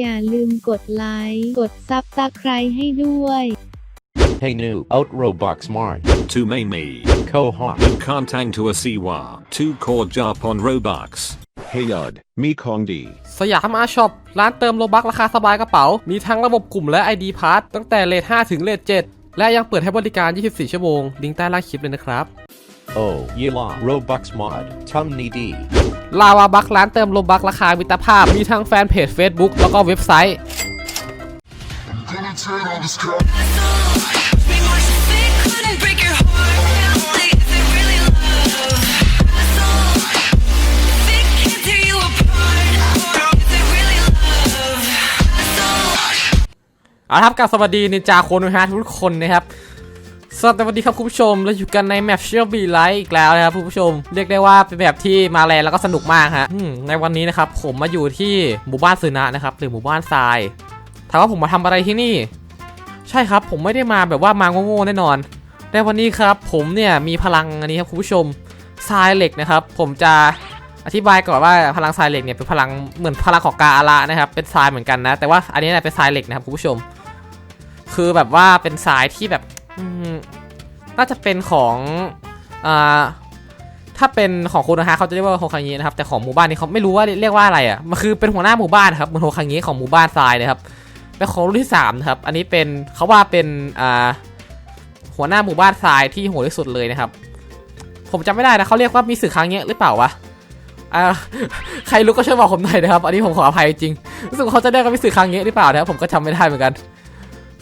อย่าลืมกดไลค์ กดซับสไครให้ด้วย Hey new out Roblox Smart To main me. Koha Kantang to a Siwa. To core jump on Robux. เฮยอดมีของดีสยามอาช็อปร้านเติมโลบักราคาสบายกระเป๋า มีทั้งระบบกลุ่มและ ID p a s s ตั้งแต่เลท5ถึงเลท7และยังเปิดให้บริการ 24 ชั่วโมง ลิงก์ใต้ล่างคลิปเลยนะครับ Oh Yila Robux Mod Tum Nidi ลาวาบักร้านเติมโลบักราคามิตรภาพ มีทั้งแฟนเพจ Facebook แล้วก็เว็บไซต์ Be more sick, couldn't break your heart. Family isn't really love. So sick, can't tear you apart. Isn't really love. So เอาละครับกับสวัสดีนินจาโคนนะฮะทุกคนนะครับ สวัสดีครับคุณผู้ชมเราอยู่กันในแมปเชียร์บีไลท์อีกแล้วนะครับคุณผู้ชม เรียกได้ว่าเป็นแบบที่มาแรงแล้วก็สนุกมากฮะในวันนี้นะครับผมมาอยู่ที่หมู่บ้านซึนะนะครับหรือหมู่บ้านทรายถามว่าผมมาทำอะไรที่นี่ ใช่ครับผมไม่ได้มาแบบว่ามาโง่ๆแน่นอนในวันนี้ครับผมเนี่ยมีพลังอันนี้ครับคุณผู้ชมทรายเหล็กนะครับ ผมจะอธิบายก่อนว่าพลังทรายเหล็กเนี่ยเป็นพลังเหมือนพลังของกาอาระนะครับเป็นทรายเหมือนกันนะ แต่ว่าอันนี้เป็นทรายเหล็กนะครับคุณผู้ชม คือแบบว่าเป็นทรายที่แบบ น่าจะเป็นของอ่าถ้าเป็นของคุณนะฮะเขาจะเรียกว่าโฮคังเงะนะครับแต่ของหมู่บ้านนี้เขาไม่รู้ว่าเรียกว่าอะไรอะมันคือเป็นหัวหน้าหมู่บ้านครับเหมือนโฮคังเงะของหมู่บ้านทรายเลยครับเป็นของรุ่นที่สามนะครับอันนี้เป็นเขาว่าเป็นอ่าหัวหน้าหมู่บ้านทรายที่โหดที่สุดเลยนะครับ ผมจำไม่ได้นะเขาเรียกว่ามีสื่อคังเงะหรือเปล่าวะใครรู้ก็ช่วยบอกผมหน่อยนะครับ อันนี้ผมขออภัยจริงรู้สึกว่าเขาจะเรียกว่ามิสึคังเงะหรือเปล่านะครับผมก็จำไม่ได้เหมือนกัน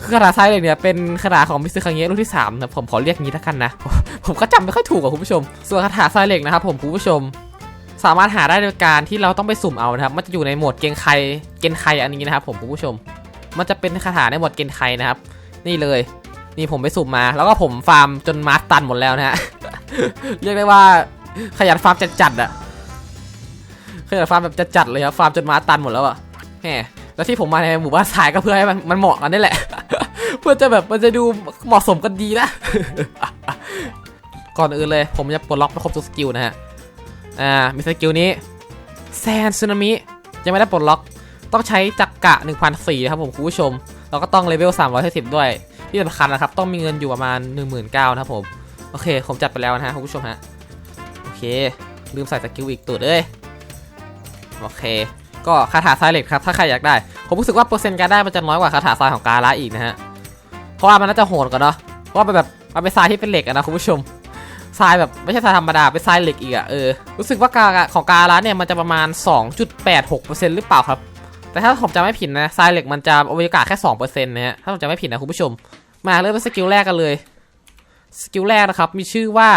คือขนาดไซส์เลยเนี่ยเป็นขนาดของมิสเตอร์คังเงะรุ่นที่3นะผมขอเรียกงี้ล้วกันนะ ผมก็จำไม่ค่อยถูกอะคุณผู้ชม ส่วนคาถาไซเหล็กนะครับผมคุณผู้ชม สามารถหาได้โดยการที่เราต้องไปสุ่มเอานะครับมันจะอยู่ในโหมดเกนไคเกนไคอันนี้นะครับผมคุณผู้ชม มันจะเป็นคาถาในโหมดเกนไคนะครับ นี่เลยนี่ผมไปสุ่มมา แล้วก็ผมฟาร์มจนมาร์คตันหมดแล้วนะฮะเรียกได้ว่าขยันฟาร์มจัดๆอะขยันฟาร์มแบบจัดๆเลยครับฟาร์มจนมาร์คตันหมดแล้วอะแหมแล้วที่ผมมาในหมู่บ้านทรายก็เพื่อให้มันมันเหมาะกันนี่แหละ เพื่อจะแบบมันจะดูเหมาะสมกันดีนะ ก่อนอื่นเลยผมจะปลดล็อกไปครบทุกสกิลนะฮะ อ่า มีสกิลนี้แซนซึนามิยังไม่ได้ปลดล็อก ต้องใช้จักกะ1,004ครับผมคุณผู้ชมแล้วก็ต้องเลเวล310 ด้วย ที่สำคัญนะครับ ต้องมีเงินอยู่ประมาณ 19,000นะครับผม โอเค ผมจัดไปแล้วนะฮะคุณผู้ชมฮะ โอเค ลืมใส่สกิลอีกตัวเลยโอเค ก็คาถาทรายเล็กครับ ถ้าใครอยากได้ ผมรู้สึกว่าเปอร์เซ็นต์การได้มันจะน้อยกว่าคาถาทรายของกาละอีกนะฮะ ราะว่ามันน่าจะโหดกว่าเนาะเพราะว่าเป็นแบบมันเป็นทรายที่เป็นเหล็กอะนะคุณผู้ชมทรายแบบไม่ใช่ทรายธรรมดาเป็นทรายเหล็กอีกอะเออรู้สึกว่ากาของกาละเนี่ยมันจะประมาณ 2.86%หรือเปล่าครับ แต่ถ้าผมจำไม่ผิดนะทรายเหล็กมันจะโอกาสแค่2%นะฮะถ้าผมจำไม่ผิดนะคุณผู้ชม มาเริ่มเป็นสกิลแรกกันเลยสกิลแรกนะครับมีชื่อว่า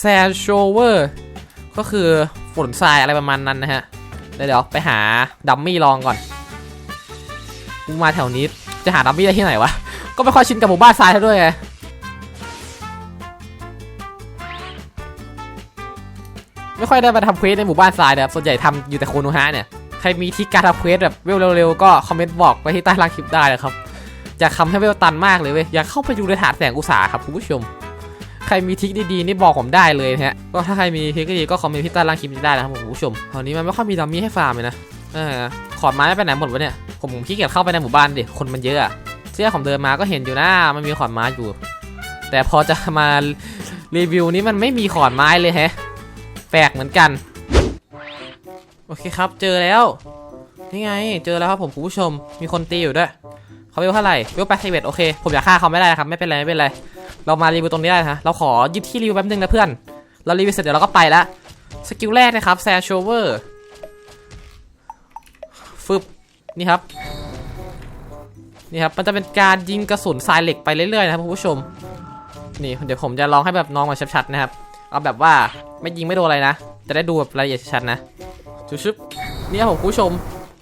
sand shower ก็คือฝนทรายอะไรประมาณนั้นนะฮะเดี๋ยวเดี๋ยวไปหาดัมมี่ลองก่อนกูมาแถวนี้จะหาดัมมี่ได้ที่ไหนวะ ก็ไม่ค่อยชินกับหมู่บ้านทรายเท่าด้วยไงไม่ค่อยได้มาทำเควสในหมู่บ้านทรายนะครับส่วนใหญ่ทำอยู่แต่โคโนฮะเนี่ยใครมีที่การทำเควสแบบเวลเร็วๆก็คอมเมนต์บอกไปที่ใต้ล่างคลิปได้เลยครับอยากทำให้เวลตันมากเลยเว้ยอยากเข้าไปดูในฐานแสงอุตสาหครับคุณผู้ชม ใครมีทริคดีๆนี่บอกผมได้เลยนะฮะก็ถ้าใครมีทริคดีก็คอมเมนต์ที่ใต้ล่างคลิปได้นะครับคุณผู้ชมตอนนี้มันไม่ค่อยมีดัมมี่ให้ฟาร์มเลยนะเออขอนไม้ไปไหนหมดวะเนี่ยผมผมขี้เกียจเข้าไปในหมู่บ้านดิคนมันเยอะอะ เชื่อผมเดินมาก็เห็นอยู่นะมันมีขอนไม้อยู่ แต่พอจะมารีวิวนี้มันไม่มีขอนไม้เลยแฮะแปลกเหมือนกัน โอเคครับเจอแล้ว นี่ไง เจอแล้วครับผมคุณผู้ชม มีคนตีอยู่ด้วยเขาเวลเท่าไหร่เวลแปดสิบเอ็ดโอเค ผมอยากฆ่าเขาไม่ได้ครับ ไม่เป็นไรไม่เป็นไร เรามารีวิวตรงนี้ได้นะเราขอยึดที่รีวิวแป๊บนึงนะเพื่อน เรารีวิวเสร็จเดี๋ยวเราก็ไปละสกิลแรกนะครับแซชโชเวอร์ฟึบนี่ครับ นี่ครับมันจะเป็นการยิงกระสุนทรายเหล็กไปเรื่อยๆนะครับคุณผู้ชมนี่เดี๋ยวผมจะลองให้แบบน้องมาชัดๆนะครับเอาแบบว่าไม่ยิงไม่โดนอะไรนะ จะได้ดูแบบรายละเอียดชัดนะชุบๆนี่ครับผมคุณผู้ชม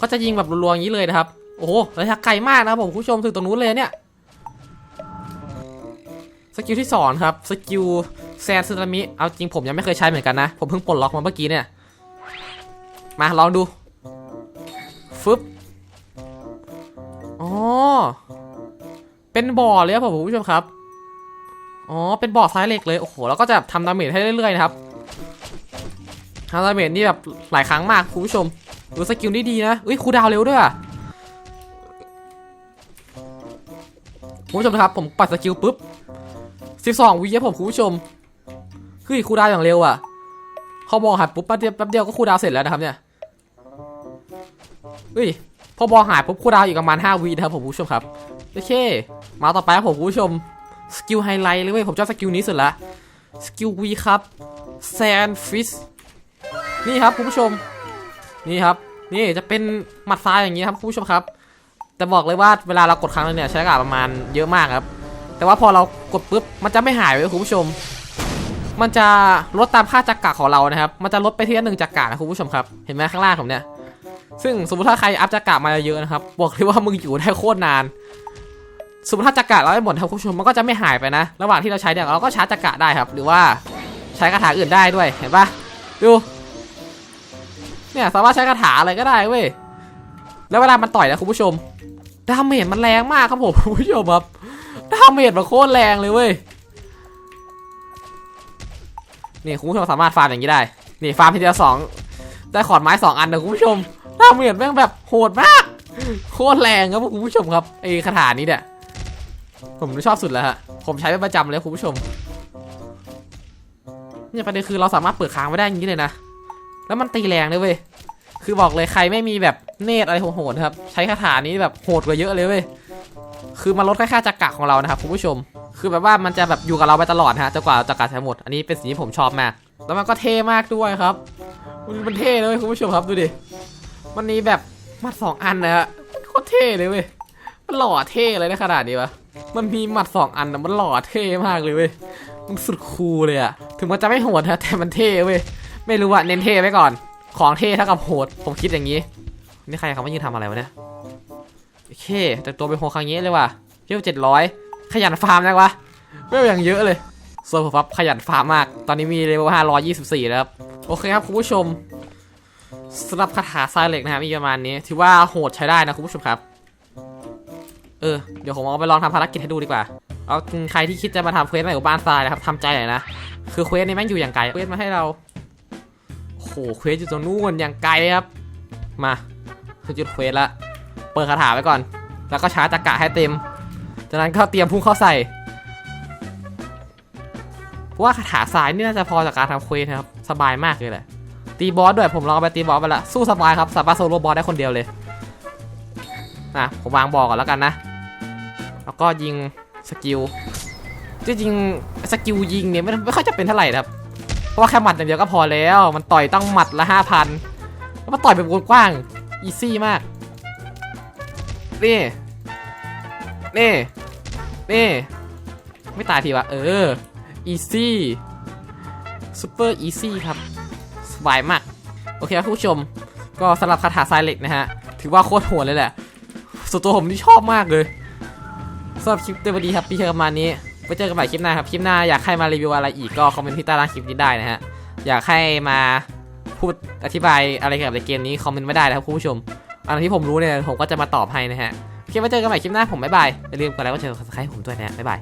ก็จะยิงแบบรัวๆอย่างนี้เลยนะครับโอ้โหระยะไกลมากนะครับผมคุณผู้ชมถึงตรงนู้นเลยเนี่ยสกิลที่สองครับสกิลแซนซึนามิเอาจริงผมยังไม่เคยใช้เหมือนกันนะ ผมเพิ่งปลดล็อกมาเมื่อกี้เนี่ย มาลองดูฟึบ เป็นบ่อเลยครับผมผู้ชมครับ อ๋อ เป็นบ่อทรายเหล็กเลย โอ้โห แล้วก็จะทำดาเมจให้เรื่อยๆนะครับทำดาเมจนี่แบบหลายครั้งมากคุณผู้ชม ดูสกิลนี่ดีนะอุ้ยครูดาวเร็วด้วยผู้ชมครับ ผมปัดสกิลปุ๊บ 12วิครัผมผู้ชม คือครูดาวอย่างเร็วอะเขาบอกหัดปุ๊บแป๊บเดียวแป๊บเดียวก็ครูดาวเสร็จแล้วนะครับเนี่ยเฮ้ย พอมองหายปุ๊บคูลดาวน์อีกประมาณ5วินะครับผมผู้ชมครับโอเค มาต่อไปครับผมผู้ชมสกิลไฮไลท์เลยเว้ยผมชอบสกิลนี้สุดละสกิลวีครับแซนฟิสนี่ครับคุณผู้ชม นี่ครับ นี่จะเป็นหมัดซ้ายอย่างนี้ครับคุณผู้ชมครับ แต่บอกเลยว่าเวลาเรากดครั้งนึงเนี่ยใช้กาประมาณเยอะมากครับ แต่ว่าพอเรากดปุ๊บมันจะไม่หายเลยคุณผู้ชม มันจะลดตามค่าจักระของเรานะครับ มันจะลดไปที่หนึ่งจักระนะคุณผู้ชมครับ เห็นไหมข้างล่างผมเนี่ย ซึ่งสมมติถ้าใครอัพจักระมาเยอะนะครับ บอกเลยว่ามึงอยู่ได้โคตรนาน สมมติถ้าจักระเราได้หมดครับคุณผู้ชมมันก็จะไม่หายไปนะ ระหว่างที่เราใช้เนี่ยเราก็ชาร์จจักระได้ครับ หรือว่าใช้คาถาอื่นได้ด้วย เห็นปะดู เนี่ยสามารถใช้คาถาอะไรก็ได้เว้ย แล้วเวลามันต่อยนะคุณผู้ชม ดาเมจมันแรงมากครับผมคุณผู้ชมครับ ดาเมจมันโคตรแรงเลยเว้ย นี่คุณผู้ชมสามารถฟาร์มอย่างนี้ได้ นี่ฟาร์มทีเดียวสองได้ขอนไม้สองอันนะคุณผู้ชม ดาเมจแม่งแบบโหดมาก โคตรแรงครับคุณผู้ชมครับไอ้คาถานี้เนี่ยผมชอบสุดแล้วฮะผมใช้เป็นประจำเลยคุณผู้ชมเนี่ยประเด็นคือเราสามารถเปิดค้างไว้ได้อย่างนี้เลยนะแล้วมันตีแรงเลยเว้ยคือบอกเลยใครไม่มีแบบเนตรอะไรโหดนะครับ ใช้คาถานี้แบบโหดกว่าเยอะเลยเว้ยคือมันลดค่าจักระของเรานะครับคุณผู้ชม คือแบบว่ามันจะแบบอยู่กับเราไปตลอดฮะจนกว่าจักระจะหมด อันนี้เป็นสิ่งที่ผมชอบมาก แล้วมันก็เท่มากด้วยครับ มันเท่เลยคุณผู้ชมครับดูดิ มันมีแบบหมัดสองอันนะฮะมันโคตรเท่เลยเว้ย มันหล่อเท่เลยนะขนาดนี้วะ มันมีหมัดสองอันนะมันหล่อเท่มากเลยเว้ย มันสุดคูลเลยอะถึงมันจะไม่โหดนะแต่มันเท่เว้ย ไม่รู้อะเน้นเท่ไว้ก่อน ของเท่เท่ากับโหด ผมคิดอย่างนี้ นี่ใครเขามายืนทำอะไรวะเนี่ย โอเค แต่ตัวเป็นโหครั้งนี้เลยว่ะเพี้ยวเจ็ดร้อยขยันฟาร์มนะวะไม่อย่างเยอะเลยส่วนผมครับขยันฟาร์มมาก ตอนนี้มีเลเวลห้าร้อยยี่สิบสี่แล้วครับ โอเคครับคุณผู้ชม สำหรับคาถาทรายเหล็กนะครับมีประมาณนี้ ถือว่าโหดใช้ได้นะคุณผู้ชมครับ เออ เดี๋ยวผมเอาไปลองทำภารกิจให้ดูดีกว่า เอาใครที่คิดจะมาทำเควสใหม่กับบ้านทรายนะครับทำใจหน่อยนะ คือเควสนี้แม่งอยู่อย่างไกล เควสมาให้เราโอ้โหเควสอยู่ตรงนู้นอย่างไกลครับ มาคือจุดเควสละ เปิดคาถาไว้ก่อน แล้วก็ชาร์จจักระให้เต็ม จากนั้นก็เตรียมพุ่งเข้าใส่เพราะว่าคาถาสายนี่น่าจะพอจากการทำเควสนะครับ สบายมากเลยแหละ ตีบอสด้วยผมลองไปตีบอสไปละสู้สบายครับสามารถโซโล่บอสได้คนเดียวเลยนะผมวางบอกก่อนแล้วกันนะ แล้วก็ยิงสกิลจริงๆสกิลยิงเนี่ยไม่ไม่ค่อยจะเป็นเท่าไหร่ครับ เพราะว่าแค่หมัดอย่างเดียวก็พอแล้ว มันต่อยตั้งหมัดละห้าพันแล้วมันต่อยเป็นวงกว้างอีซี่มาก นี่ นี่ นี่ ไม่ตายทีวะ เออ อีซี่ซูเปอร์อีซี่ครับ บายมาก โอเคครับคุณผู้ชม ก็สำหรับคาถาทรายเหล็กนะฮะ ถือว่าโคตรโหดเลยแหละส่วนตัวผมที่ชอบมากเลยสำหรับคลิปเตอร์วันนี้ครับพี่เชอประมาณนี้ไว้เจอกันใหม่คลิปหน้าครับ คลิปหน้าอยากให้มารีวิวอะไรอีกก็คอมเมนต์ที่ใต้ล่างคลิปนี้ได้นะฮะ อยากให้มาพูดอธิบายอะไรเกี่ยวกับในเกมนี้คอมเมนต์ไม่ได้นะครับคุณผู้ชมอะไรที่ผมรู้เนี่ยผมก็จะมาตอบให้นะฮะ โอเคไว้เจอกันใหม่คลิปหน้าผมบ๊ายบายอย่าลืมกดไลค์กดแชร์กดซับสไครต์ผมด้วยนะฮะบ๊ายบาย